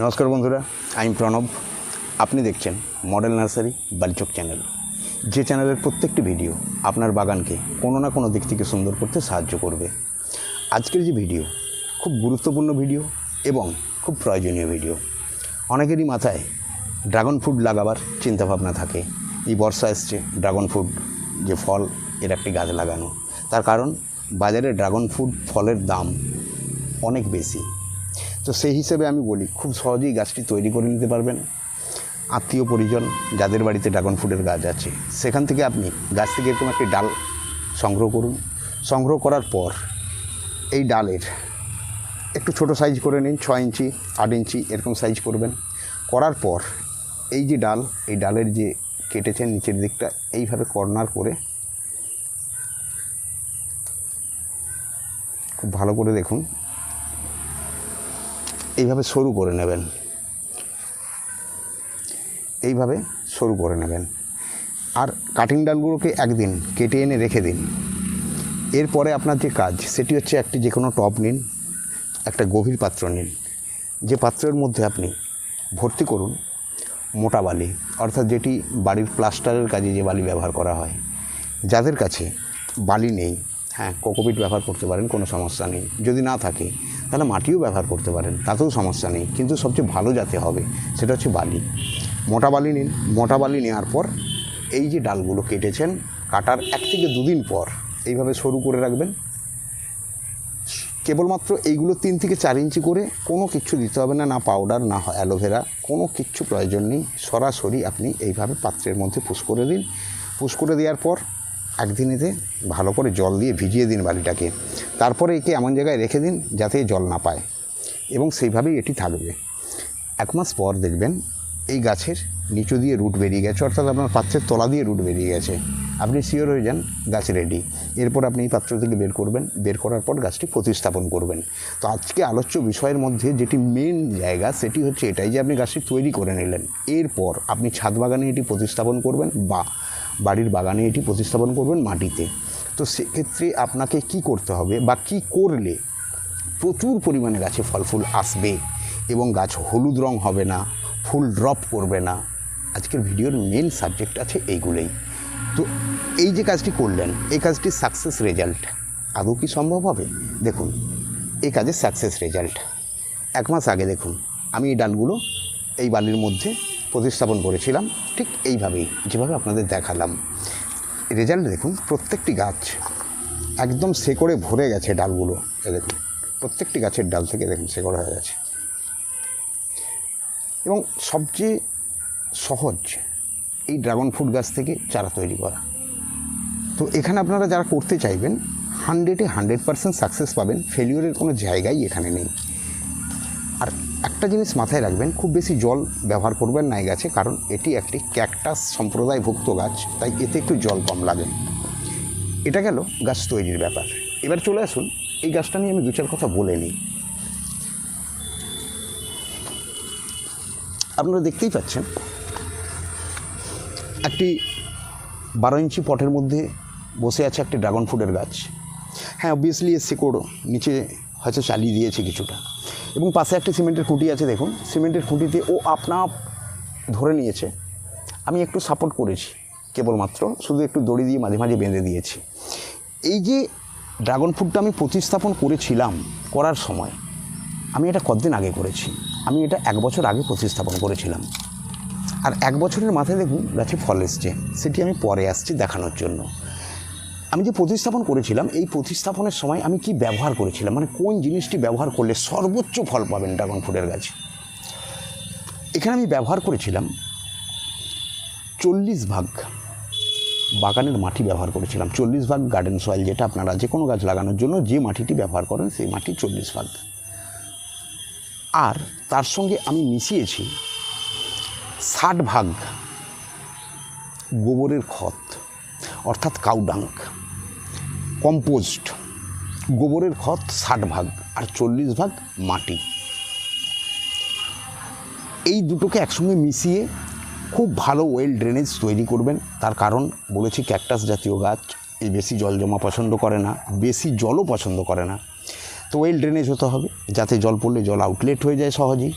নমস্কার বন্ধুরা আমি প্রণব। আপনি দেখছেন মডেল নার্সারি বালিচক চ্যানেল। যে চ্যানেলের প্রত্যেকটি ভিডিও আপনার বাগানকে কোনো না কোনো দিক থেকে সুন্দর করতে সাহায্য করবে। আজকের যে ভিডিও, খুব গুরুত্বপূর্ণ ভিডিও এবং খুব প্রয়োজনীয় ভিডিও। অনেকেরই মাথায় ড্রাগন ফ্রুট লাগাবার চিন্তাভাবনা থাকে। এই বর্ষা এসছে, ড্রাগন ফ্রুট যে ফল, এর একটি গাছ লাগানো। তার কারণ, বাজারে ড্রাগন ফ্রুট ফলের দাম অনেক বেশি। তো সেই হিসেবে আমি বলি, খুব সহজেই গাছটি তৈরি করে নিতে পারবেন। আত্মীয় পরিজন যাদের বাড়িতে ড্রাগন ফ্রুটের গাছ আছে, সেখান থেকে আপনি গাছ থেকে এরকম একটি ডাল সংগ্রহ করুন। সংগ্রহ করার পর এই ডালের একটু ছোট সাইজ করে নিন ছ ইঞ্চি, আট ইঞ্চি এরকম সাইজ করবেন। করার পর এই যে ডাল, এই ডালের যে কেটেছেন নিচের দিকটা, এইভাবে কর্নার করে খুব ভালো করে দেখুন। এইভাবে সরু করে নেবেন। এইভাবে সরু করে নেবেন। আর কাটিং ডালগুলোকে একদিন কেটে এনে রেখে দিন। এরপরে আপনার যে কাজ, সেটি হচ্ছে একটি যে কোনো টব নিন, একটা গভীর পাত্র নিন। যে পাত্রের মধ্যে আপনি ভর্তি করুন মোটা বালি, অর্থাৎ যেটি বাড়ির প্লাস্টারের কাজে যে বালি ব্যবহার করা হয়। যাদের কাছে বালি নেই হ্যাঁ কোকোপিট ব্যবহার করতে পারেন, কোনো সমস্যা নেই। যদি না থাকে, তাহলে মাটিও ব্যবহার করতে পারেন, তাতেও সমস্যা নেই। কিন্তু সবচেয়ে ভালো যাতে হবে, সেটা হচ্ছে বালি। মোটা বালি নিন। মোটা বালি নেওয়ার পর এই যে ডালগুলো কেটেছেন, কাটার এক থেকে দুদিন পর এইভাবে সরু করে রাখবেন। কেবলমাত্র এইগুলো তিন থেকে চার ইঞ্চি করে কোনো কিছু দিতে হবে না না পাউডার, না অ্যালোভেরা, কোনো কিচ্ছু প্রয়োজন নেই। সরাসরি আপনি এইভাবে পাত্রের মধ্যে পুশ করে দিন। পুশ করে দেওয়ার পর একদিনেতে ভালো করে জল দিয়ে ভিজিয়ে দিন বাড়িটাকে। তারপরে একে এমন জায়গায় রেখে দিন যাতে জল না পায়। এবং সেইভাবেই এটি থাকবে। এক মাস পর দেখবেন এই গাছের নিচু দিয়ে রুট বেরিয়ে গেছে, অর্থাৎ আপনার পাত্রের তলা দিয়ে রুট বেরিয়ে গেছে। আপনি শিওর হয়ে যান গাছ রেডি এরপর আপনি এই পাত্র থেকে বের করবেন, বের করার পর গাছটি প্রতিস্থাপন করবেন। তো আজকে আলোচ্য বিষয়ের মধ্যে যেটি মেন জায়গা, সেটি হচ্ছে এটাই যে আপনি গাছটি তৈরি করে নিলেন। এরপর আপনি ছাদ বাগানে এটি প্রতিস্থাপন করবেন বা বাড়ির বাগানে এটি প্রতিস্থাপন করবেন মাটিতে। তো সেক্ষেত্রে আপনাকে কি করতে হবে বা কি করলে প্রচুর পরিমাণে গাছে ফল ফুল আসবে এবং গাছ হলুদ রং হবে না, ফুল ড্রপ করবে না? আজকের ভিডিওর মেন সাবজেক্ট আছে এইগুলোই। তো এই যে কাজটি করলেন, এই কাজটি সাকসেস রেজাল্ট আদৌ কি সম্ভব হবে? দেখুন, এই কাজের সাকসেস রেজাল্ট এক মাস আগে দেখুন, আমি এই ডালগুলো এই বালির মধ্যে প্রতিস্থাপন করেছিলাম, ঠিক এইভাবেই যেভাবে আপনাদের দেখালাম। রেজাল্ট দেখুন, প্রত্যেকটি গাছ একদম শেকড়ে ভরে গেছে ডালগুলো দেখুন। প্রত্যেকটি গাছের ডাল থেকে দেখুন শেকড় হয়ে গেছে। এবং সবচেয়ে সহজ এই ড্রাগন ফ্রুট গাছ থেকে চারা তৈরি করা। তো এখানে আপনারা যারা করতে চাইবেন হান্ড্রেডে হান্ড্রেড পার্সেন্ট সাকসেস পাবেন ফেলিওরের কোনো জায়গাই এখানে নেই। একটা জিনিস মাথায় রাখবেন, খুব বেশি জল ব্যবহার করবেন না এই গাছে, কারণ এটি একটি ক্যাকটাস সম্প্রদায়ভুক্ত গাছ, তাই এতে একটু জল কম লাগে। এটা গেল গাছ তৈরির ব্যাপার। এবার চলে আসুন, এই গাছটা নিয়ে আমি দু চার কথা বলে নিই। আপনারা দেখতেই পাচ্ছেন, একটি বারো ইঞ্চি পটের মধ্যে বসে আছে একটি ড্রাগন ফ্রুটের গাছ। হ্যাঁ অবভিয়াসলি এর শেকড় নিচে হয়তো চালিয়ে দিয়েছে কিছুটা। এবং পাশে একটি সিমেন্টের খুঁটি আছে, দেখুন। সিমেন্টের খুঁটিতে ও আপনা ধরে নিয়েছে। আমি একটু সাপোর্ট করেছি, কেবলমাত্র। শুধু একটু দড়ি দিয়ে মাঝে মাঝে বেঁধে দিয়েছি। এই যে ড্রাগন ফ্রুটটা আমি প্রতিস্থাপন করেছিলাম করার সময়, আমি এটা কতদিন আগে করেছি? আমি এটা এক বছর আগে প্রতিস্থাপন করেছিলাম। আর এক বছরের মাথায় দেখুন, গাছে ফল এসছে। সেটি আমি পরে আসছি দেখানোর জন্য। আমি যে প্রতিস্থাপন করেছিলাম, এই প্রতিস্থাপনের সময় আমি কি ব্যবহার করেছিলাম? মানে কোন জিনিসটি ব্যবহার করলে সর্বোচ্চ ফল পাবেন ড্রাগন ফ্রুটের গাছে? এখানে আমি ব্যবহার করেছিলাম চল্লিশ ভাগ বাগানের মাটি ব্যবহার করেছিলাম। চল্লিশ ভাগ গার্ডেন সয়েল যেটা আপনারা যে কোনো গাছ লাগানোর জন্য যে মাটিটি ব্যবহার করেন, সেই মাটি চল্লিশ ভাগ। আর তার সঙ্গে আমি মিশিয়েছি ষাট ভাগ গোবরের খত, অর্থাৎ কাউডাঙ্ক কম্পোস্ট, গোবরের খত ষাট ভাগ আর চল্লিশ ভাগ মাটি। এই দুটোকে একসঙ্গে মিশিয়ে খুব ভালো ওয়েল ড্রেনেজ তৈরি করবেন। তার কারণ বলেছি ক্যাকটাস জাতীয় গাছ এই বেশি জল জমা পছন্দ করে না, বেশি জলও পছন্দ করে না। তো ওয়েল ড্রেনেজ হতে হবে, যাতে জল পড়লে জল আউটলেট হয়ে যায় সহজেই।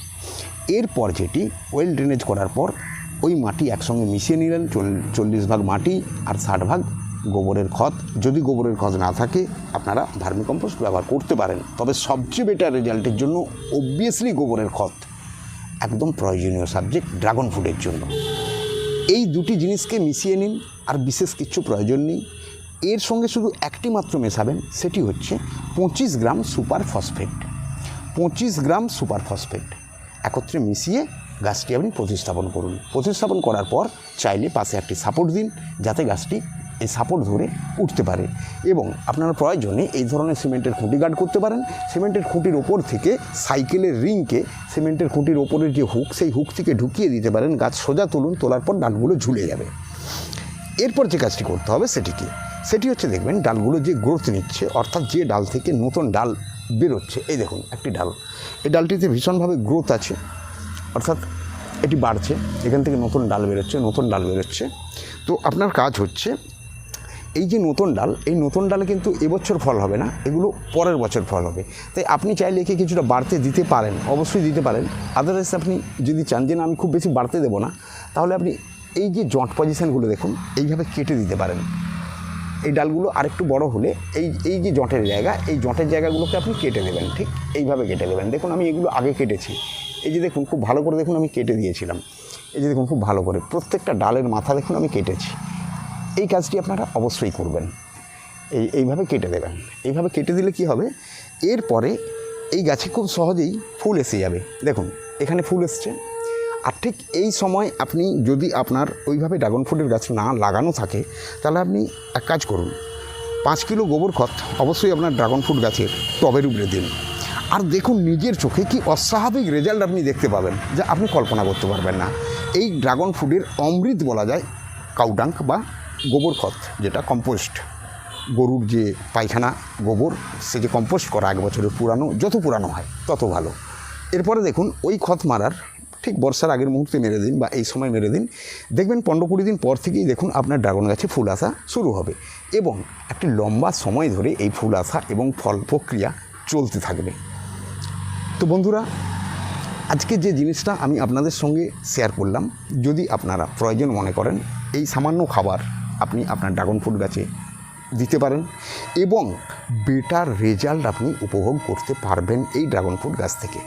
এরপর যেটি, ওয়েল ড্রেনেজ করার পর ওই মাটি একসঙ্গে মিশিয়ে নিলেন, চল- চল্লিশ ভাগ মাটি আর ষাট ভাগ গোবরের খত, যদি গোবরের খত না থাকে, আপনারা ভার্মিকম্পোস্ট ব্যবহার করতে পারেন। তবে সবচেয়ে বেটার রেজাল্টের জন্য অবভিয়াসলি গোবরের খত একদম প্রয়োজনীয় সাবজেক্ট ড্রাগন ফ্রুটের জন্য। এই দুটি জিনিসকে মিশিয়ে নিন, আর বিশেষ কিছু প্রয়োজন নেই। এর সঙ্গে শুধু একটি মাত্র মেশাবেন, সেটি হচ্ছে পঁচিশ গ্রাম সুপার ফসফেট পঁচিশ গ্রাম সুপার ফসফেট একত্রে মিশিয়ে গাছটি আপনি প্রতিস্থাপন করুন। প্রতিস্থাপন করার পর চাইলে পাশে একটি সাপোর্ট দিন, যাতে গাছটি এই সাপোর্ট ধরে উঠতে পারে এবং আপনার প্রয়োজনে এই ধরনের সিমেন্টের খুঁটি গার্ড করতে পারেন। সিমেন্টের খুঁটির ওপর থেকে সাইকেলের রিংকে সিমেন্টের খুঁটির ওপরের যে হুক সেই হুক থেকে ঢুকিয়ে দিতে পারেন। গাছ সোজা তুলুন, তোলার পর ডালগুলো ঝুলে যাবে। এরপর যে কাজটি করতে হবে সেটিকে, সেটি হচ্ছে দেখবেন ডালগুলো যে গ্রোথ নিচ্ছে, অর্থাৎ যে ডাল থেকে নতুন ডাল বেরোচ্ছে। এই দেখুন, একটি ডাল। এই ডালটিতে ভীষণভাবে গ্রোথ আছে, অর্থাৎ এটি বাড়ছে। এখান থেকে নতুন ডাল বেরোচ্ছে, নতুন ডাল বেরোচ্ছে। তো আপনার কাজ হচ্ছে এই যে নতুন ডাল, এই নতুন ডালে কিন্তু এবছর ফল হবে না, এগুলো পরের বছর ফল হবে। তাই আপনি চাইলে একে কিছুটা বাড়তে দিতে পারেন, অবশ্যই দিতে পারেন। আদারওয়াইজ আপনি যদি চান যে না, আমি খুব বেশি বাড়তে দেবো না, তাহলে আপনি এই যে জট পজিশানগুলো দেখুন, এইভাবে কেটে দিতে পারেন। এই ডালগুলো আরেকটু বড় হলে এই এই যে জটের জায়গা, এই জটের জায়গাগুলোকে আপনি কেটে দেবেন, ঠিক? এইভাবে কেটে দেবেন। দেখুন, আমি এগুলো আগে কেটেছি। এই যে দেখুন, খুব ভালো করে দেখুন, আমি কেটে দিয়েছিলাম। এই যে দেখুন, খুব ভালো করে প্রত্যেকটা ডালের মাথা দেখুন, আমি কেটেছি। এই কাজটি আপনারা অবশ্যই করবেন। এই, এইভাবে কেটে দেবেন। এইভাবে কেটে দিলে কি হবে? এরপরে এই গাছে খুব সহজেই ফুল এসে যাবে। দেখুন, এখানে ফুল এসছে। আর ঠিক এই সময় আপনি যদি আপনার ওইভাবে ড্রাগন ফ্রুটের গাছ না লাগানো থাকে, তাহলে আপনি এক কাজ করুন। পাঁচ কিলো গোবর খত অবশ্যই আপনার ড্রাগন ফ্রুট গাছের টবের উপরে দিন। আর দেখুন, নিজের চোখে কি অস্বাভাবিক রেজাল্ট আপনি দেখতে পাবেন, যা আপনি কল্পনা করতে পারবেন না। এই ড্রাগন ফ্রুটের অমৃত বলা যায় কাউডাঙ্ক বা গোবর খত, যেটা কম্পোস্ট গরুর যে পায়খানা, গোবর, সে যে কম্পোস্ট করা এক বছরের পুরানো, যত পুরানো হয়, তত ভালো। এরপরে দেখুন, ওই খত মারার, ঠিক বর্ষার আগের মুহূর্তে মেরে দিন বা এই সময় মেরে দিন, দেখবেন পনেরো কুড়ি দিন পর থেকেই দেখুন আপনার ড্রাগন গাছে ফুল আসা শুরু হবে এবং একটি লম্বা সময় ধরে এই ফুল আসা এবং ফল প্রক্রিয়া চলতে থাকবে। তো বন্ধুরা, আজকে যে জিনিসটা আমি আপনাদের সঙ্গে শেয়ার করলাম, যদি আপনারা প্রয়োজন মনে করেন, এই সামান্য খাবার আপনি আপনার ড্রাগন ফ্রুট গাছে দিতে পারেন এবং বেটার রেজাল্ট আপনি উপভোগ করতে পারবেন এই ড্রাগন ফ্রুট গাছ থেকে।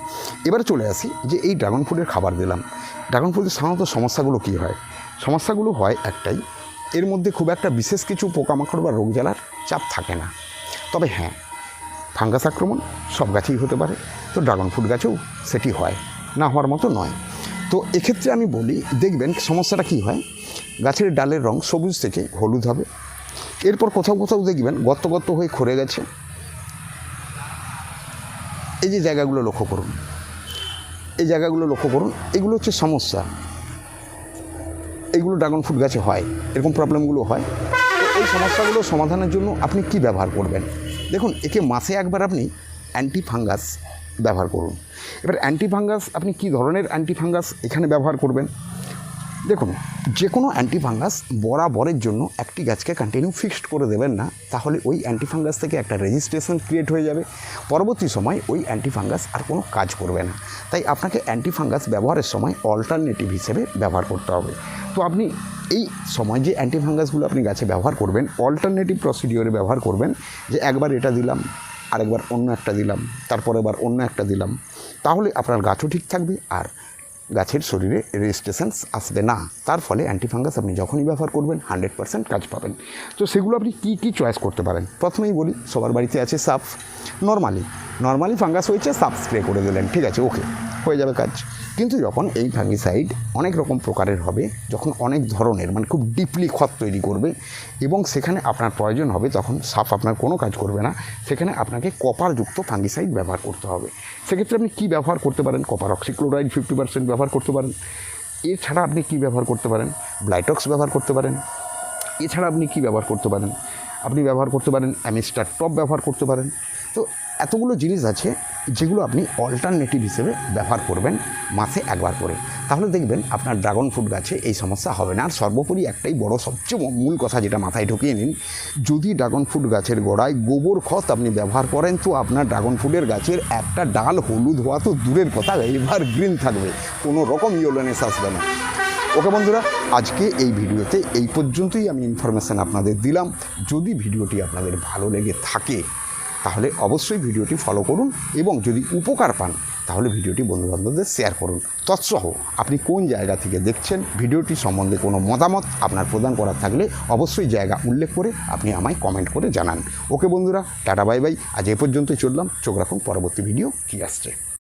এবারে চলে আসি যে এই ড্রাগন ফ্রুটের খাবার দিলাম। ড্রাগন ফ্রুটের সাধারণত সমস্যাগুলো কী হয়? সমস্যাগুলো হয় একটাই, এর মধ্যে খুব একটা বিশেষ কিছু পোকামাকড় বা রোগ জ্বালার চাপ থাকে না। তবে হ্যাঁ ফাঙ্গাস আক্রমণ সব গাছেই হতে পারে, তো ড্রাগন ফ্রুট গাছেও সেটি হয়, না হওয়ার মতো নয়। তো এক্ষেত্রে আমি বলি, দেখবেন সমস্যাটা কী হয়? গাছের ডালের রং সবুজ থেকে হলুদ হবে। এরপর কোথাও কোথাও দেখবেন গত্ত গত্ত হয়ে খরে গেছে। এই যে জায়গাগুলো লক্ষ্য করুন। এই জায়গাগুলো লক্ষ্য করুন, এগুলো হচ্ছে সমস্যা। এগুলো ড্রাগন ফ্রুট গাছে হয়, এরকম প্রবলেমগুলো হয়। এই সমস্যাগুলো সমাধানের জন্য আপনি কি ব্যবহার করবেন? দেখুন, একে মাসে একবার আপনি অ্যান্টি ফাঙ্গাস ব্যবহার করুন। এবার অ্যান্টি ফাঙ্গাস আপনি কী ধরনের অ্যান্টি ফাঙ্গাস এখানে ব্যবহার করবেন? দেখুন যে কোনো অ্যান্টি ফাঙ্গাস বরাবরের জন্য একটি গাছকে কন্টিনিউ ফিক্সড করে দেবেন না, তাহলে ওই অ্যান্টি ফাঙ্গাস থেকে একটা রেজিস্ট্রেশন ক্রিয়েট হয়ে যাবে। পরবর্তী সময় ওই অ্যান্টি ফাঙ্গাস আর কোনো কাজ করবে না। তাই আপনাকে অ্যান্টি ফাঙ্গাস ব্যবহারের সময় অল্টারনেটিভ হিসেবে ব্যবহার করতে হবে। তো আপনি এই সময় যে অ্যান্টি ফাঙ্গাসগুলো আপনি গাছে ব্যবহার করবেন অল্টারনেটিভ প্রসিডিওরে ব্যবহার করবেন, যে একবার এটা দিলাম, আরেকবার অন্য একটা দিলাম, তারপরে আবার অন্য একটা দিলাম, তাহলে আপনার গাছও ঠিক থাকবে আর গাছের শরীরে রেজিস্ট্রেশনস আসবে না। তার ফলে অ্যান্টিফাঙ্গাস আপনি যখনই ব্যবহার করবেন, হান্ড্রেড পার্সেন্ট কাজ পাবেন। তো সেগুলো আপনি কী কী চয়েস করতে পারেন? প্রথমেই বলি, সবার বাড়িতে আছে সাফ। নর্মালি নর্মালি ফাঙ্গাস হয়েছে, সাফ স্প্রে করে দিলেন। ঠিক আছে, ওকে, হয়ে যাবে কাজ। কিন্তু যখন এই ফাঙ্গিসাইড অনেক রকম প্রকারের হবে, যখন অনেক ধরনের মানে খুব ডিপলি খত তৈরি করবে এবং সেখানে আপনার প্রয়োজন হবে, তখন সাফ আপনার কোনো কাজ করবে না, সেখানে আপনাকে কপারযুক্ত ফাঙ্গিসাইড ব্যবহার করতে হবে। সেক্ষেত্রে আপনি কী ব্যবহার করতে পারেন? কপার অক্সিক্লোরাইড ফিফটি পার্সেন্ট ব্যবহার করতে পারেন। এছাড়া আপনি কী ব্যবহার করতে পারেন? ব্লাইটক্স ব্যবহার করতে পারেন। এছাড়া আপনি কী ব্যবহার করতে পারেন? আপনি ব্যবহার করতে পারেন অ্যামিস্টার টপ ব্যবহার করতে পারেন। তো এতগুলো জিনিস আছে যেগুলো আপনি অল্টারনেটিভ হিসেবে ব্যবহার করবেন মাসে একবার করে। তাহলে দেখবেন আপনার ড্রাগন ফ্রুট গাছে এই সমস্যা হবে না। আর সর্বোপরি একটাই বড়, সবচেয়ে মূল কথা যেটা মাথায় ঢুকিয়ে নিন, যদি ড্রাগন ফ্রুট গাছের গোড়ায় গোবর খত আপনি ব্যবহার করেন, তো আপনার ড্রাগন ফ্রুটের গাছের একটা ডাল হলুদ হওয়া তো দূরের কথা এভার গ্রিন থাকবে, কোনো রকম ইয়েলোনেস আসবে না। ওকে বন্ধুরা, আজকে এই ভিডিওতে এই পর্যন্তই আমি ইনফরমেশান আপনাদের দিলাম। যদি ভিডিওটি আপনাদের ভালো লেগে থাকে তাহলে অবশ্যই ভিডিওটি ফলো করুন এবং যদি উপকার পান, তাহলে ভিডিওটি বন্ধুবান্ধবদের শেয়ার করুন। তৎসহ আপনি কোন জায়গা থেকে দেখছেন, ভিডিওটি সম্বন্ধে কোনো মতামত আপনার প্রদান করার থাকলে অবশ্যই জায়গা উল্লেখ করে আপনি আমায় কমেন্ট করে জানান। ওকে বন্ধুরা, টাটা বাই বাই আজ এ পর্যন্তই চললাম। চোখ রাখুন, পরবর্তী ভিডিও কী আসছে?